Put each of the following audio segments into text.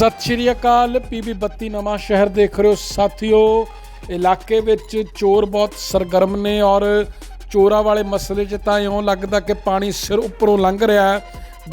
ਸਤਿ ਸ਼੍ਰੀ ਅਕਾਲ, ਪੀਬੀ 32 ਨਵਾਂ ਸ਼ਹਿਰ ਦੇਖ ਰਹੇ ਹੋ ਸਾਥੀਓ। ਇਲਾਕੇ ਵਿੱਚ ਚੋਰ ਬਹੁਤ ਸਰਗਰਮ ਨੇ ਔਰ ਚੋਰਾਂ ਵਾਲੇ ਮਸਲੇ 'ਚ ਤਾਂ ਇਉਂ ਲੱਗਦਾ ਕਿ ਪਾਣੀ ਸਿਰ ਉੱਪਰੋਂ ਲੰਘ ਰਿਹਾ ਹੈ।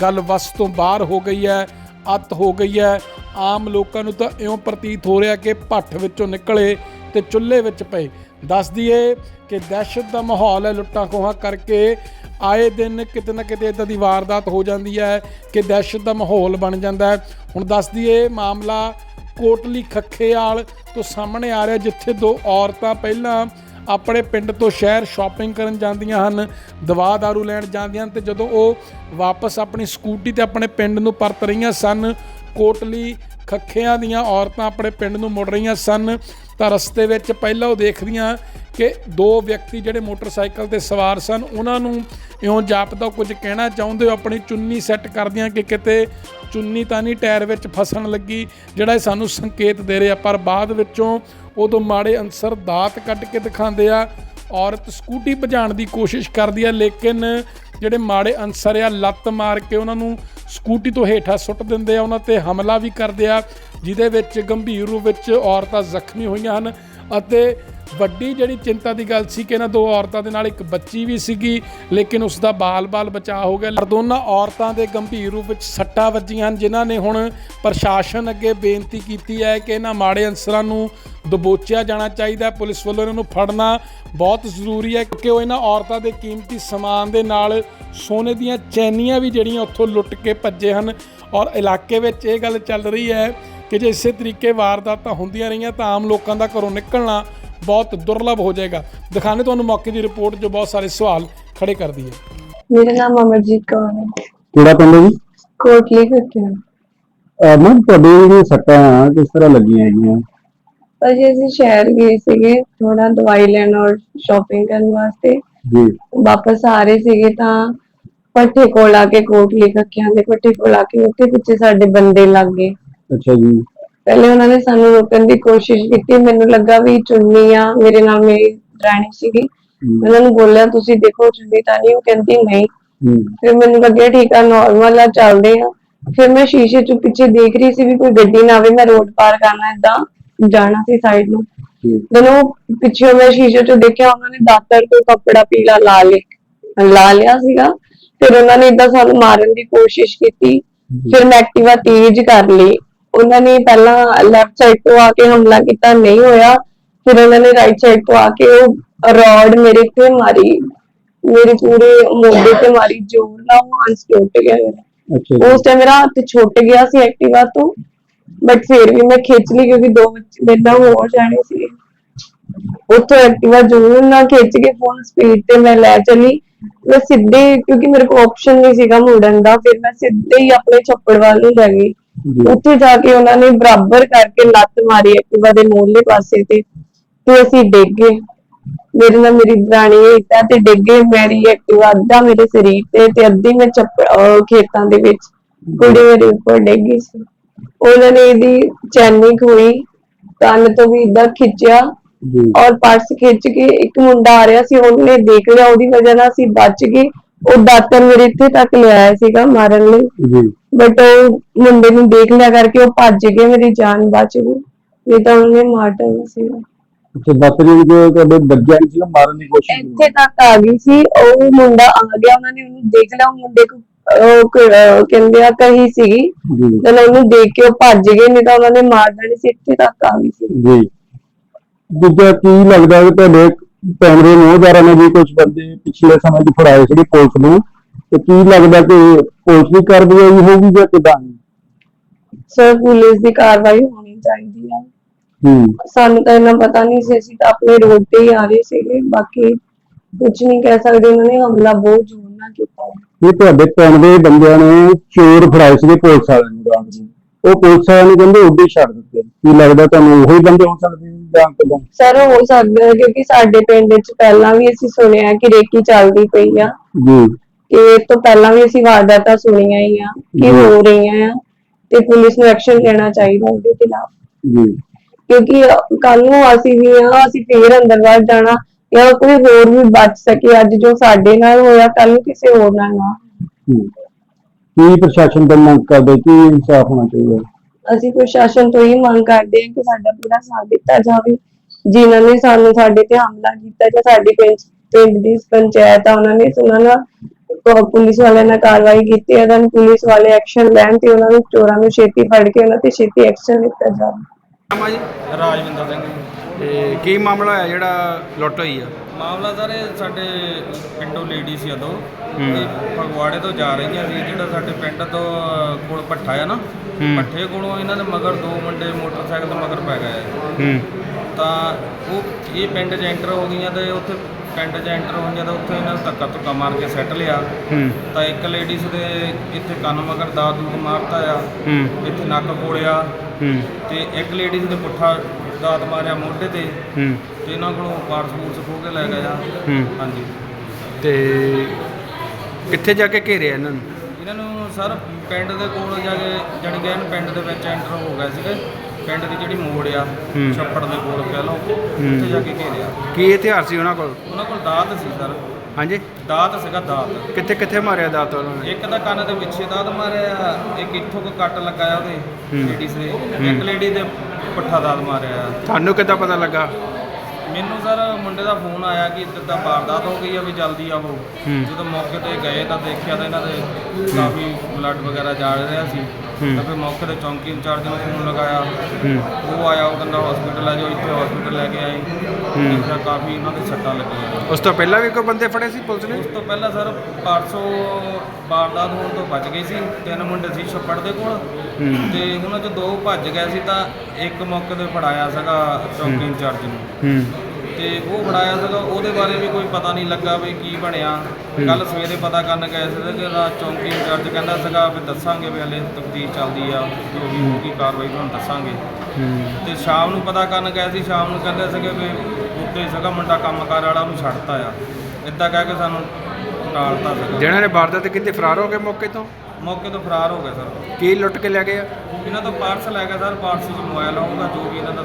ਗੱਲ ਵਸ ਤੋਂ ਬਾਹਰ ਹੋ ਗਈ ਹੈ, ਅੱਤ ਹੋ ਗਈ ਹੈ। ਆਮ ਲੋਕਾਂ ਨੂੰ ਤਾਂ ਇਉਂ ਪ੍ਰਤੀਤ ਹੋ ਰਿਹਾ ਕਿ ਭੱਠ ਵਿੱਚੋਂ ਨਿਕਲੇ ਤੇ ਚੁੱਲ੍ਹੇ ਵਿੱਚ ਪਏ। ਦੱਸ ਦਈਏ ਕਿ ਦਹਿਸ਼ਤ ਦਾ ਮਾਹੌਲ ਹੈ ਲੁੱਟਾਂ ਖੋਹਾਂ ਕਰਕੇ। ਆਏ ਦਿਨ ਕਿਤੇ ਨਾ ਕਿਤੇ ਇਦਾਂ ਦੀ ਵਾਰਦਾਤ ਹੋ ਜਾਂਦੀ ਹੈ ਕਿ ਦਹਿਸ਼ਤ ਦਾ ਮਾਹੌਲ ਬਣ ਜਾਂਦਾ ਹੈ। ਹੁਣ ਦੱਸ ਦਈਏ, ਮਾਮਲਾ ਕੋਟਲੀ ਖੱਖੇਵਾਲ ਤੋਂ ਸਾਹਮਣੇ ਆ ਰਿਹਾ, ਜਿੱਥੇ ਦੋ ਔਰਤਾਂ ਪਹਿਲਾਂ ਆਪਣੇ ਪਿੰਡ ਤੋਂ ਸ਼ਹਿਰ ਸ਼ਾਪਿੰਗ ਕਰਨ ਜਾਂਦੀਆਂ ਹਨ, ਦਵਾ ਦਾਰੂ ਲੈਣ ਜਾਂਦੀਆਂ ਹਨ ਤੇ ਜਦੋਂ ਉਹ ਵਾਪਸ ਆਪਣੀ ਸਕੂਟੀ ਤੇ ਆਪਣੇ ਪਿੰਡ ਨੂੰ ਪਰਤ ਰਹੀਆਂ ਸਨ, ਕੋਟਲੀ ਖੱਖਿਆਂ ਦੀਆਂ ਔਰਤਾਂ ਆਪਣੇ ਪਿੰਡ ਨੂੰ ਮੁੜ ਰਹੀਆਂ ਸਨ ਤਾਂ ਰਸਤੇ ਵਿੱਚ ਪਹਿਲਾਂ ਉਹ ਦੇਖਦੀਆਂ ਕਿ ਦੋ ਵਿਅਕਤੀ ਜਿਹੜੇ ਮੋਟਰਸਾਈਕਲ ਤੇ ਸਵਾਰ ਸਨ, ਉਹਨਾਂ ਨੂੰ ਇਉਂ ਜਾਪਦਾ, ਕੁਝ ਕਹਿਣਾ ਚਾਹੁੰਦੇ ਹੋ? ਆਪਣੀ ਚੁੰਨੀ ਸੈੱਟ ਕਰਦਿਆਂ ਕਿ ਕਿਤੇ ਚੁੰਨੀ ਤਾਂ ਨਹੀਂ ਟਾਇਰ ਵਿੱਚ ਫਸਣ ਲੱਗੀ, ਜਿਹੜਾ ਇਹ ਸਾਨੂੰ ਸੰਕੇਤ ਦੇ ਰਿਹਾ, ਪਰ ਬਾਅਦ ਵਿੱਚੋਂ ਉਦੋਂ ਮਾੜੇ ਅਨਸਰ ਦਾਤ ਕੱਢ ਕੇ ਦਿਖਾਉਂਦੇ ਆ, ਔਰਤ ਸਕੂਟੀ ਭਜਾਉਣ ਦੀ ਕੋਸ਼ਿਸ਼ ਕਰਦੀ ਆ, ਲੇਕਿਨ ਜਿਹੜੇ ਮਾੜੇ ਅਨਸਰ ਆ, ਲੱਤ ਮਾਰ ਕੇ ਉਹਨਾਂ ਨੂੰ ਸਕੂਟੀ ਤੋਂ ਹੇਠਾਂ ਸੁੱਟ ਦਿੰਦੇ ਆ, ਉਹਨਾਂ ਤੇ ਹਮਲਾ ਵੀ ਕਰਦੇ ਆ, ਜਿਹਦੇ ਵਿੱਚ ਗੰਭੀਰ ਰੂਪ ਵਿੱਚ ਔਰਤਾਂ ਜ਼ਖਮੀ ਹੋਈਆਂ ਹਨ ਅਤੇ ਵੱਡੀ ਜਿਹੜੀ ਚਿੰਤਾ ਦੀ ਗੱਲ ਸੀ ਕਿ ਇਹਨਾਂ ਦੋ ਔਰਤਾਂ ਦੇ ਨਾਲ ਇੱਕ ਬੱਚੀ ਵੀ ਸੀਗੀ, ਲੇਕਿਨ ਉਸ ਦਾ ਬਾਲ-ਬਾਲ ਬਚਾਅ ਹੋ ਗਿਆ। ਦੋਨਾਂ ਔਰਤਾਂ ਦੇ ਗੰਭੀਰ ਰੂਪ ਵਿੱਚ ਸੱਟਾਂ ਵੱਜੀਆਂ ਹਨ, ਜਿਨ੍ਹਾਂ ਨੇ ਹੁਣ ਪ੍ਰਸ਼ਾਸਨ ਅੱਗੇ ਬੇਨਤੀ ਕੀਤੀ ਹੈ ਕਿ ਇਹਨਾਂ ਮਾੜੇ ਅਨਸਰਾਂ ਨੂੰ ਦਬੋਚਿਆ ਜਾਣਾ ਚਾਹੀਦਾ ਪੁਲਿਸ ਵੱਲੋਂ ਇਹਨਾਂ ਨੂੰ ਫੜਨਾ ਬਹੁਤ ਜ਼ਰੂਰੀ ਹੈ ਕਿ ਉਹ ਇਹਨਾਂ ਔਰਤਾਂ ਦੇ ਕੀਮਤੀ ਸਮਾਨ ਦੇ ਨਾਲ ਸੋਨੇ ਦੀਆਂ ਚੈਨੀਆਂ ਵੀ ਜਿਹੜੀਆਂ ਉੱਥੋਂ ਲੁੱਟ ਕੇ ਭੱਜੇ ਹਨ। ਔਰ ਇਲਾਕੇ ਵਿੱਚ ਇਹ ਗੱਲ ਚੱਲ ਰਹੀ ਹੈ ਕਿ ਜੇ ਇਸੇ ਤਰੀਕੇ ਵਾਰਦਾਤਾਂ ਹੁੰਦੀਆਂ ਰਹੀਆਂ ਤਾਂ ਆਮ ਲੋਕਾਂ ਦਾ ਘਰੋਂ ਨਿਕਲਣਾ ਬਹੁਤ ਦੁਰਲਭ ਹੋ ਜਾਏਗਾ। ਦਿਖਾਣੇ ਤੁਹਾਨੂੰ ਮੌਕੇ ਦੀ ਰਿਪੋਰਟ ਜੋ ਬਹੁਤ ਸਾਰੇ ਸਵਾਲ ਖੜੇ ਕਰਦੀ ਹੈ। ਮੇਰਾ ਨਾਮ ਅਮਰਜੀਤ ਕੌਰ ਹੈ। ਕਿਹੜਾ ਪਿੰਡ ਹੈ ਜੀ? ਕੋਟਲੀ ਖੱਤਿਆ ਮੈਮ ਤੁਹਾਡੇ ਜਿਹੜੀਆਂ ਸੱਟਾਂ ਆ ਕਿਸ ਤਰ੍ਹਾਂ ਲੱਗੀਆਂ ਹੈਗੀਆਂ? ਅਜੇ ਅਸੀਂ ਸ਼ਹਿਰ ਗਏ ਸੀਗੇ ਥੋੜਾ ਦਵਾਈ ਲੈਣ ਔਰ ਸ਼ਾਪਿੰਗ ਕਰਨ ਵਾਸਤੇ। ਜੀ। ਵਾਪਸ ਆ ਰਹੇ ਸੀਗੇ ਤਾਂ ਪੱਠੇ ਕੋਲ ਆ ਕੇ ਕੋਟਲੀ ਖੱਕਿਆਂ ਦੇ ਪੱਠੇ ਕੋਲ ਆ ਕੇ ਉੱਥੇ ਪਿੱਛੇ ਸਾਡੇ ਬੰਦੇ ਲੱਗ ਗਏ। ਅੱਛਾ ਜੀ। ਪਹਿਲੇ ਉਹਨਾਂ ਨੇ ਸਾਨੂੰ ਰੋਕਣ ਦੀ ਕੋਸ਼ਿਸ਼ ਕੀਤੀ। ਮੈਨੂੰ ਲੱਗਾ ਵੀ ਚੁੰਨੀ ਆ ਮੇਰੇ ਨਾਲ ਮੇਰੀ ਦਰਾਣੀ ਸੀਗੀ। ਉਹਨਾਂ ਨੂੰ ਬੋਲਿਆ ਤੁਸੀਂ ਦੇਖੋ ਚੁੰਨੀ ਤਾਂ ਨਹੀਂ? ਉਹ ਕਹਿੰਦੀ ਨਹੀਂ। ਫਿਰ ਮੈਨੂੰ ਲੱਗਿਆ ਠੀਕ ਆ ਨਾਰਮਲ ਆ ਚੱਲਦੇ ਆ। ਫਿਰ ਮੈਂ ਸ਼ੀਸ਼ੇ ਚ ਪਿੱਛੇ ਦੇਖ ਰਹੀ ਸੀ ਵੀ ਕੋਈ ਗੱਡੀ ਨਾ ਆਵੇ ਮੈਂ ਰੋਡ ਪਾਰ ਕਰਨਾ ਏਦਾਂ ਜਾਣਾ ਸੀ ਸਾਈਡ ਨੂੰ। ਜਦੋਂ ਪਿੱਛੇ ਮੈਂ ਸ਼ੀਸ਼ੇ ਚ ਦੇਖਿਆ ਉਹਨਾਂ ਨੇ ਦਾਤਰ ਤੋਂ ਕੱਪੜਾ ਪੀਲਾ ਲਾ ਲਿਆ ਲਾ ਲਿਆ ਸੀਗਾ। ਫਿਰ ਉਹਨਾਂ ਨੇ ਏਦਾਂ ਸਾਨੂੰ ਮਾਰਨ ਦੀ ਕੋਸ਼ਿਸ਼ ਕੀਤੀ। ਫਿਰ ਮੈਂ ਐਕਟਿਵਾ ਤੇਜ਼ ਕਰ ਲਈ। ਉਹਨਾਂ ਨੇ ਪਹਿਲਾਂ ਲੈਫਟ ਸਾਈਡ ਤੋਂ ਆ ਕੇ ਹਮਲਾ ਕੀਤਾ ਨਹੀਂ ਹੋਇਆ। ਫਿਰ ਉਹਨਾਂ ਨੇ ਰਾਈਟ ਸਾਈਡ ਤੋਂ ਆ ਕੇ ਉਹ ਰੋਡ ਮੇਰੇ ਤੇ ਮਾਰੀ। ਮੇਰੇ ਪੂਰੇ ਮੋਢੇ ਤੇ ਮਾਰੀ ਜ਼ੋਰ ਨਾਲ ਉਹ ਹੰਸ ਟੁੱਟ ਗਿਆ ਮੇਰਾ ਉਸ ਟਾਈਮ ਮੇਰਾ ਹੱਥ ਛੁੱਟ ਗਿਆ ਸੀ ਐਕਟਿਵਾ ਤੋਂ ਬਟ ਫਿਰ ਵੀ ਮੈਂ ਖਿੱਚ ਲਈ ਕਿਉਂਕਿ ਦੋ ਬੱਚੇ ਮੇਰੇ ਨਾਲ ਹੋਰ ਜਾਣੇ ਸੀ। ਉੱਥੋਂ ਐਕਟਿਵਾ ਜ਼ਰੂਰ ਨਾ ਖਿੱਚ ਕੇ ਫੁੱਲ ਸਪੀਡ ਤੇ ਮੈਂ ਲੈ ਚਲੀ। ਮੈਂ ਸਿੱਧੇ ਕਿਉਂਕਿ ਮੇਰੇ ਕੋਲ ਆਪਸ਼ਨ ਨਹੀਂ ਸੀਗਾ ਮੁੜਨ ਦਾ ਫਿਰ ਮੈਂ ਸਿੱਧੇ ਹੀ ਆਪਣੇ ਛੱਪੜ ਵੱਲ ਨੂੰ ਲੈ ਗਈ। ਉੱਥੇ ਜਾ ਕੇ ਉਹਨਾਂ ਨੇ ਬਰਾਬਰ ਕਰਕੇ ਲੱਤ ਮਾਰੀ ਐਕਟਿਵਾ ਦੇ ਮੋਹਲੇ ਪਾਸੇ ਤੇ ਤੇ ਅਸੀਂ ਡਿੱਗ ਗਏ। ਮੇਰੇ ਨਾਲ ਮੇਰੀ ਦਰਾਣੀ ਇੱਦਾਂ ਤੇ ਡਿੱਗ ਗਏ। ਮੇਰੀ ਐਕਟਿਵਾ ਅੱਧਾ ਮੇਰੇ ਸਰੀਰ ਤੇ ਤੇ ਅੱਧੀ ਮੈਂ ਚੱਪ ਅਹ ਖੇਤਾਂ ਦੇ ਵਿੱਚ ਕੁੜੀ ਮੇਰੇ ਉੱਪਰ ਡਿੱਗ ਗਈ ਸੀ। ਉਹਨਾਂ ਨੇ ਇਹਦੀ ਚੈਨੀ ਖੋਈ ਕੰਨ ਤੋਂ ਵੀ ਇਦਾਂ ਖਿੱਚਿਆ ਜੀ। ਔਰ ਪਰਸ ਖਿੱਚ ਕੇ ਇੱਕ ਮੁੰਡਾ ਆ ਰਿਹਾ ਸੀ ਉਹਨੇ ਦੇਖ ਲਿਆ। ਉਹਦੀ ਵਜ੍ਹਾ ਨਾਲ ਅਸੀਂ ਬਚ ਗਏ। ਉਹ ਦਾਤਰ ਮੇਰੇ ਇੱਥੇ ਤੱਕ ਲਿਆਇਆ ਸੀਗਾ ਮਾਰਨ ਲਈ। ਜੀ। ਬਟ ਉਹ ਮੁੰਡੇ ਨੂੰ ਦੇਖ ਲਿਆ ਕਰਕੇ ਉਹ ਭੱਜ ਗਏ ਮੇਰੀ ਜਾਨ ਬਚ ਗਈ। ਨਹੀਂ ਤਾਂ ਉਹਨੇ ਮਾਰ ਦੇਣਾ ਸੀਗਾ। ਅੱਛਾ ਬੱਤਰੀ ਜੋ ਤੁਹਾਡੇ ਬੱਜਿਆਂ ਸੀ ਉਹ ਮਾਰਨ ਦੀ ਕੋਸ਼ਿਸ਼ ਕੀਤੀ। ਇੱਥੇ ਤੱਕ ਆ ਗਈ ਸੀ। ਉਹ ਮੁੰਡਾ ਆ ਗਿਆ ਉਹਨਾਂ ਨੇ ਉਹਨੂੰ ਦੇਖ ਲਿਆ। ਉਹ ਮੁੰਡੇ ਕੋ ਉਹ ਕ- ਅਹ ਕਹਿੰਦੇ ਆ ਕਹੀ ਸੀਗੀ। ਜੀ। ਜਦੋਂ ਉਹਨੂੰ ਦੇਖ ਕੇ ਉਹ ਭੱਜ ਗਏ ਨਹੀਂ ਤਾਂ ਉਹਨਾਂ ਨੇ ਮਾਰ ਦੇਣੀ ਸੀ। ਇੱਥੇ ਤੱਕ ਆ ਗਈ ਸੀ। ਜੀ। ਦੂਜਾ ਕੀ ਲੱਗਦਾ ਕਿ ਤੁਹਾਡੇ ਕੈਮਰੇ ਨੌਜ਼ਾਰਾਂ ਨੇ ਵੀ ਕੁਝ ਬੰਦੇ ਪਿਛਲੇ ਸਮੇਂ 'ਚ ਫੜਾਏ ਸੀਗੇ ਪੁਲਿਸ ਨੂੰ। ਤੇ ਕੀ ਲੱਗਦਾ ਕਿ ਪੁਲਿਸ ਦੀ ਕਾਰਵਾਈ ਹੋਊਗੀ ਜਾਂ ਕਿਦਾਂ? ਸਰ ਪੁਲਿਸ ਦੀ ਕਾਰਵਾਈ ਹੋਣੀ ਚਾਹੀਦੀ ਆ। ਹੂੰ। ਸਾਨੂੰ ਤਾਂ ਇਹਨਾਂ ਪਤਾ ਨਹੀਂ ਸੀ ਅਸੀਂ ਤਾਂ ਆਪਣੇ ਰੋਡ ਤੇ ਹੀ ਆ ਰਹੇ ਸੀਗੇ। ਬਾਕੀ ਕੁਝ ਨਹੀਂ ਕਹਿ ਸਕਦੇ ਉਹਨਾਂ ਨੇ ਹਮਲਾ ਬਹੁਤ ਜ਼ੋਰ ਨਾਲ ਕੀਤਾ। ਇਹ ਤੁਹਾਡੇ ਪਿੰਡ ਦੇ ਬੰਦਿਆਂ ਨੇ ਚੋਰ ਫੜਾਏ ਸੀਗੇ ਪੁਲਿਸ ਵਾਲਿਆਂ ਨੂੰ। ਰਾਤ ਨੂੰ ਉਹ ਪੁਲਿਸ ਵਾਲਿਆਂ ਨੇ ਕਹਿੰਦੇ ਉੱਡੇ ਛੱਡ ਦਿੱਤੇ। ਕੀ ਲੱਗਦਾ ਤੁਹਾਨੂੰ ਉਹੀ ਬੰਦੇ ਹੋ ਸਕਦੇ? ਜਾਂ ਕਿਦਾਂ ਸਰ ਹੋ ਸਕਦਾ ਹੈ ਕਿਉਂਕਿ ਸਾਡੇ ਪਿੰਡ ਵਿੱਚ ਪਹਿਲਾਂ ਵੀ ਅਸੀਂ ਸੁਣਿਆ ਕਿ ਰੇਕੀ ਚੱਲਦੀ ਪਈ ਆ। ਜੀ। ਕਿ ਇਹ ਤੋਂ ਪਹਿਲਾਂ ਵੀ ਅਸੀਂ ਵਾਰਦਾਤਾਂ ਸੁਣੀਆਂ ਹੀ ਆ ਕਿ ਜੀ। ਹੋ ਰਹੀਆਂ ਆ ਤੇ ਪੁਲਿਸ ਨੂੰ ਐਕਸ਼ਨ ਲੈਣਾ ਚਾਹੀਦਾ ਉਹਦੇ ਖਿਲਾਫ। ਜੀ। ਕਿਉਂਕਿ ਕੱਲ ਨੂੰ ਅਸੀਂ ਵੀ ਆ ਅਸੀਂ ਫੇਰ ਅੰਦਰ ਵੱਲ ਜਾਣਾ ਜਾਂ ਕੋਈ ਹੋਰ ਵੀ ਬਚ ਸਕੇ। ਅੱਜ ਜੋ ਸਾਡੇ ਨਾਲ ਹੋਇਆ ਕੱਲ ਨੂੰ ਕਿਸੇ ਹੋਰ ਨਾਲ ਨਾ। ਕੀ ਪ੍ਰਸ਼ਾਸਨ ਤੋਂ ਮੰਗ ਕਰਦੇ? ਕੀ ਇਨਸਾਫ ਹੋਣਾ ਚਾਹੀਦਾ? ਅਸੀਂ ਪ੍ਰਸ਼ਾਸਨ ਤੋਂ ਇਹ ਮੰਗ ਕਰਦੇ ਹਾਂ ਕਿ ਸਾਡਾ ਪੂਰਾ ਸਾਥ ਦਿੱਤਾ ਜਾਵੇ। ਜਿਨ੍ਹਾਂ ਨੇ ਸਾਨੂੰ ਸਾਡੇ ਤੇ ਹਮਲਾ ਕੀਤਾ ਜਾਂ ਸਾਡੀ ਪਿੰਡ ਪਿੰਡ ਦੀ ਪੰਚਾਇਤ ਆ ਉਹਨਾਂ ਨੇ ਉਹਨਾਂ ਨਾਲ ਪੁਲਿਸ ਵਾਲਿਆਂ ਨਾਲ ਕਾਰਵਾਈ ਕੀਤੀ ਹੈ ਤਾਂ ਪੁਲਿਸ ਵਾਲੇ ਐਕਸ਼ਨ ਲੈਣ ਤੇ ਉਹਨਾਂ ਨੂੰ ਚੋਰਾਂ ਨੂੰ ਛੇਤੀ ਫੜ ਕੇ ਉਹਨਾਂ ਤੇ ਛੇਤੀ ਐਕਸ਼ਨ ਲਿੱਤਾ ਜਾਵੇ। ਨਾਮ ਆ ਜੀ? ਰਾਜਵਿੰਦਰ ਸਿੰਘ। ਤੇ ਕੀ ਮਾਮਲਾ ਹੋਇਆ ਜਿਹੜਾ ਲੁੱਟ ਹੋਈ ਆ? ਮਾਮਲਾ ਸਰ ਇਹ ਸਾਡੇ ਪਿੰਡੋਂ ਲੇਡੀ ਸੀ ਉਦੋਂ ਇਹ ਫਗਵਾੜੇ ਤੋਂ ਜਾ ਰਹੀਆਂ ਸੀ ਜਿਹੜਾ ਸਾਡੇ ਪਿੰਡ ਤੋਂ ਕੋਲ ਪੱਠਾ ਆ ਨਾ ਪੱਠੇ ਕੋਲੋਂ ਇਹਨਾਂ ਦੇ ਮਗਰ ਦੋ ਮੁੰਡੇ ਮੋਟਰਸਾਈਕਲ ਦੇ ਮਗਰ ਪੈ ਗਏ। ਹੂੰ। ਤਾਂ ਉਹ ਇਹ ਪਿੰਡ 'ਚ ਐਂਟਰ ਹੋ ਗਈਆਂ ਤੇ ਉੱਥੇ ਪਿੰਡ 'ਚ ਐਂਟਰ ਹੋਈਆਂ ਤਾਂ ਉੱਥੇ ਇਹਨਾਂ ਨੂੰ ਧੱਕਾ ਧੁੱਕਾ ਮਾਰ ਕੇ ਸੱਟ ਲਿਆ। ਹੂੰ। ਤਾਂ ਇੱਕ ਲੇਡੀਜ਼ ਦੇ ਇੱਥੇ ਕੰਨ ਮਗਰ ਦਾਦ ਦੂਦ ਮਾਰਤਾ ਆ। ਹੂੰ। ਇੱਥੇ ਨੱਕ ਕੋੜਿਆ ਹੂੰ। ਤੇ ਇੱਕ ਲੇਡੀਜ਼ ਦੇ ਪੁੱਠਾ ਦਾਤ ਮਾਰਿਆ ਮੋਢੇ ਤੇ। ਹੂੰ। ਤੇ ਇਹਨਾਂ ਕੋਲੋਂ ਪਾਰਸ ਪੂਰਸ ਖੋਹ ਕੇ ਲੈ ਗਏ ਆ। ਹੂੰ। ਹਾਂਜੀ। ਤੇ ਕਿੱਥੇ ਜਾ ਕੇ ਘੇਰਿਆ ਇਹਨਾਂ ਨੂੰ? ਇਹਨਾਂ ਨੂੰ ਸਰ ਪਿੰਡ ਦੇ ਕੋਲ ਜਾ ਕੇ ਜਾਣੀ ਕਿ ਇਹਨਾਂ ਪਿੰਡ ਦੇ ਵਿੱਚ ਐਂਟਰ ਹੋ ਗਏ ਸੀਗੇ। ਪਿੰਡ ਦੀ ਜਿਹੜੀ ਮੋੜ ਆ ਹੂੰ। ਛੱਪੜ ਦੇ ਕੋਲ ਕਹਿ ਲਓ ਉੱਥੇ ਜਾ ਕੇ ਘੇਰਿਆ। ਕੀ ਹਥਿਆਰ ਸੀ ਉਹਨਾਂ ਕੋਲ? ਉਹਨਾਂ ਕੋਲ ਦਾਤ ਸੀ ਸਰ। ਹਾਂਜੀ। ਦਾਤ ਸੀਗਾ ਦਾਤ। ਕਿੱਥੇ ਕਿੱਥੇ ਮਾਰਿਆ ਦਾਤ ਉਹਨਾਂ ਨੇ? ਇੱਕ ਤਾਂ ਕੰਨ ਦੇ ਪਿੱਛੇ ਦਾਤ ਮਾਰਿਆ ਇੱਕ ਇੱਥੋਂ ਕੋ ਕੱਟ ਲੱਗਾ ਆ ਉਹਦੇ ਹੂੰ। ਲੇਡੀਜ਼ ਦੇ। ਇੱਕ ਲੇਡੀ ਦੇ ਪੁੱਠਾ ਦਾਤ ਮਾਰਿਆ। ਤੁਹਾਨੂੰ ਕਿੱਦਾਂ ਪਤਾ ਲੱਗਾ? ਮੈਨੂੰ ਸਰ ਮੁੰਡੇ ਦਾ ਫੋਨ ਆਇਆ ਕਿ ਇੱਦਾਂ ਦਾ ਵਾਰਦਾਤ ਹੋ ਗਈ ਆ ਵੀ ਜਲਦੀ ਆਵੋ। ਜਦੋਂ ਮੌਕੇ ਤੇ ਗਏ ਤਾਂ ਦੇਖਿਆ ਤਾਂ ਇਹਨਾਂ ਦੇ ਕਾਫੀ ਬਲੱਡ ਵਗੈਰਾ ਜਾ ਰਿਹਾ ਸੀ। ਤਾਂ ਫਿਰ ਮੌਕੇ ਤੇ ਚੌਂਕੀ ਇੰਚਾਰਜ ਨੂੰ ਫੋਨ ਲਗਾਇਆ। ਉਹ ਆਇਆ ਉਹ ਕਹਿੰਦਾ ਹਸਪੀਟਲ ਆ ਜਾਓ ਇੱਥੇ ਹਸਪੀਟਲ ਲੈ ਕੇ ਆਏ। ਦੇਖਿਆ ਕਾਫੀ ਇਹਨਾਂ ਦੇ ਸੱਟਾਂ ਲੱਗੀਆਂ। ਉਸ ਤੋਂ ਪਹਿਲਾਂ ਵੀ ਕੋਈ ਬੰਦੇ ਫੜੇ ਸੀ ਪੁਲਿਸ ਨੇ? ਉਸ ਤੋਂ ਪਹਿਲਾਂ ਸਰ ਪਰਸੋਂ ਵਾਰਦਾਤ ਹੋਣ ਤੋਂ ਬਚ ਗਈ ਸੀ। ਤਿੰਨ ਮੁੰਡੇ ਸੀ ਛੱਪੜ ਦੇ ਕੋਲ। ਤੇ ਉਹਨਾਂ ਚੋਂ ਦੋ ਭੱਜ ਗਏ ਸੀ ਤਾਂ ਇੱਕ ਮੌਕੇ ਤੇ ਫੜਾਇਆ ਸੀਗਾ ਚੌਂਕੀ ਇੰਚਾਰਜ ਨੂੰ। ਹੂੰ। ਤੇ ਉਹ ਬਣਾਇਆ ਸੀਗਾ ਉਹਦੇ ਬਾਰੇ ਵੀ ਕੋਈ ਪਤਾ ਨਹੀਂ ਲੱਗਾ ਵੀ ਕੀ ਬਣਿਆ। ਕੱਲ ਸਵੇਰੇ ਪਤਾ ਕਰਨ ਗਏ ਸੀ ਕਿ ਰਾਤ ਚੌਂਕੀ ਇੰਚਾਰਜ ਕਹਿੰਦਾ ਸੀਗਾ ਵੀ ਦੱਸਾਂਗੇ ਵੀ ਹਲੇ ਤਫਤੀਸ਼ ਚੱਲਦੀ ਆ ਜੋ ਵੀ ਹੋਊਗੀ ਕਾਰਵਾਈ ਤੁਹਾਨੂੰ ਦੱਸਾਂਗੇ। ਤੇ ਸ਼ਾਮ ਨੂੰ ਪਤਾ ਕਰਨ ਗਏ ਸੀ ਸ਼ਾਮ ਨੂੰ ਕਹਿੰਦੇ ਸੀਗੇ ਵੀ ਉੱਤੇ ਸੀਗਾ ਮੁੰਡਾ ਕੰਮਕਾਰ ਵਾਲਾ ਉਹਨੂੰ ਛੱਡਤਾ ਆ। ਇਦਾਂ ਕਹਿ ਕੇ ਸਾਨੂੰ ਟਾਲਤਾ ਸੀਗਾ। ਜਿਹਨਾਂ ਨੇ ਵਾਰਦਾਤ ਕੀਤੀ ਫਰਾਰ ਹੋ ਗਏ ਮੌਕੇ ਤੋਂ? ਮੌਕੇ ਤੋਂ ਫਰਾਰ ਹੋ ਗਏ ਸਰ। ਕੀ ਲੁੱਟ ਕੇ ਲੈ ਗਏ ਆ? ਇਹਨਾਂ ਤੋਂ ਪਾਰਸਲ ਲੈ ਗਏ ਸਰ। ਪਾਰਸਲ 'ਚ ਮੋਬਾਈਲ ਹੋਊਗਾ ਜੋ ਵੀ ਇਹਨਾਂ ਦਾ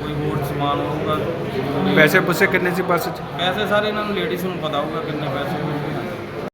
ਕੋਈ ਹੋਰ ਸਮਾਨ ਹੋਊਗਾ। ਪੈਸੇ ਪੁੱਸੇ ਕਿੰਨੇ ਸੀ ਬੱਸ 'ਚ? ਪੈਸੇ ਸਾਰੇ ਇਹਨਾਂ ਨੂੰ ਲੇਡੀਜ਼ ਨੂੰ ਪਤਾ ਹੋਊਗਾ ਕਿੰਨੇ ਪੈਸੇ ਹੋਏ